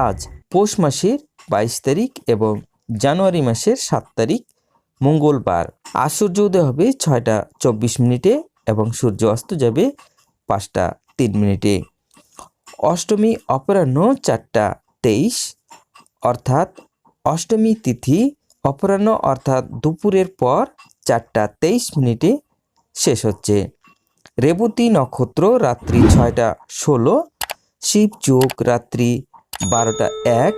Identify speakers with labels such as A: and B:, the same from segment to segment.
A: আজ পৌষ মাসের বাইশ তারিখ এবং জানুয়ারি মাসের সাত তারিখ। মঙ্গলবার। আজ সূর্য উদয় হবে ছয়টা চব্বিশ মিনিটে এবং সূর্য অস্ত যাবে পাঁচটা তিন মিনিটে। অষ্টমী অপরাহ্ন চারটা তেইশ। অর্থাৎ অষ্টমী তিথি অপরাহ্ন অর্থাৎ দুপুরের পর চারটা তেইশ মিনিটে শেষ হচ্ছে। রেবতী নক্ষত্র রাত্রি ছয়টা ষোলো। শিব যোগ রাত্রি বারোটা এক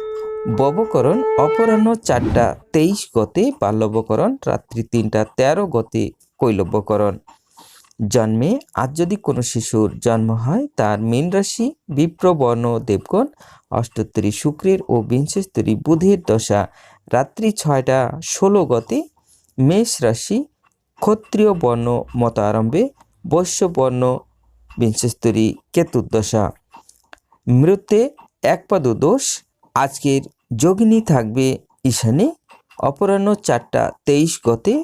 A: ববকরণ অপরাহ্ন চারটা তেইশ গতে, বাল্যবকরণ রাত্রি তিনটা তেরো গতে কৈলব্যকরণ। জন্মে আজ যদি কোনো শিশুর জন্ম হয়, তার মীন রাশি বিপ্রবর্ণ দেবগণ অষ্টোত্তরী শুক্রের ও বিংশস্তরী বুধের দশা রাত্রি ছয়টা ষোলো গতে মেষ রাশি ক্ষত্রিয় বর্ণ মত আরম্ভে বৈশ্য বর্ণ বিংশস্তরী কেতুর্দশা মৃত্যে একপাদ দোষ। আজকের যোগিনী থাকবে ঈশানে, অপরাহ্ন চারটা তেইশ গতে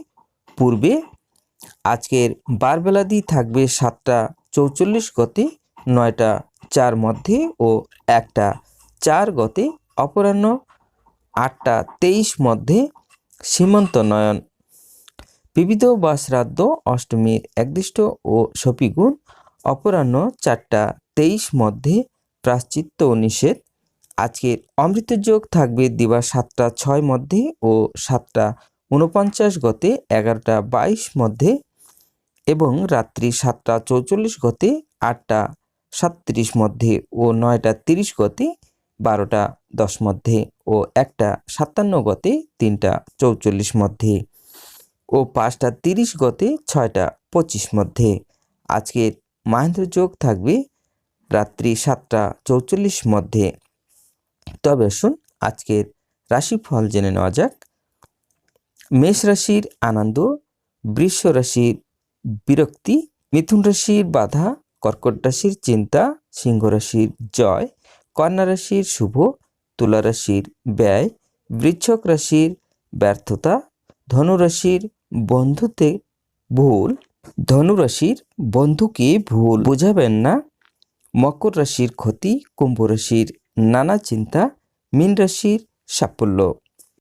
A: পূর্বে। আজকের বারবেলাদি থাকবে সাতটা চৌচল্লিশ গতে, নয়টা চার মধ্যে ও একটা চার গতে। অপরাহ্ন আটটা তেইশ মধ্যে সীমান্ত নয়ন। বিবিধ বা শ্রাদ্ধ অষ্টমীর একদিষ্ট ও সপিগুণ। অপরাহ্ন চারটা তেইশ মধ্যে প্রাশ্চিত্য নিষেধ। আজকের অমৃত যোগ থাকবে দিবা সাতটা ছয় মধ্যে ও সাতটা উনপঞ্চাশ গতে এগারোটা বাইশ মধ্যে এবং রাত্রি সাতটা চৌচল্লিশ গতে আটটা সাতত্রিশ মধ্যে ও নয়টা তিরিশ গতে বারোটা দশ মধ্যে ও একটা সাতান্ন গতে তিনটা চৌচল্লিশ মধ্যে ও পাঁচটা তিরিশ গতে ছয়টা পঁচিশ মধ্যে। আজকের মাহেন্দ্র যোগ থাকবে রাত্রি সাতটা চৌচল্লিশ মধ্যে। তবে আসুন আজকের রাশিফল জেনে নেওয়া যাক। মেষ রাশির আনন্দ, বৃষ রাশির বিরক্তি, মিথুন রাশির বাধা, কর্কট রাশির চিন্তা, সিংহ রাশির জয়, কন্যা রাশির শুভ, তুলা রাশির ব্যয় বৃচ্ছক রাশির ব্যর্থতা ধনুরাশির বন্ধুতে ভুল ধনুরাশির বন্ধুকে ভুল। বোঝাবেন না? মকর রাশির ক্ষতি কুম্ভ রাশির নানা চিন্তা মীন রাশির সাফল্য।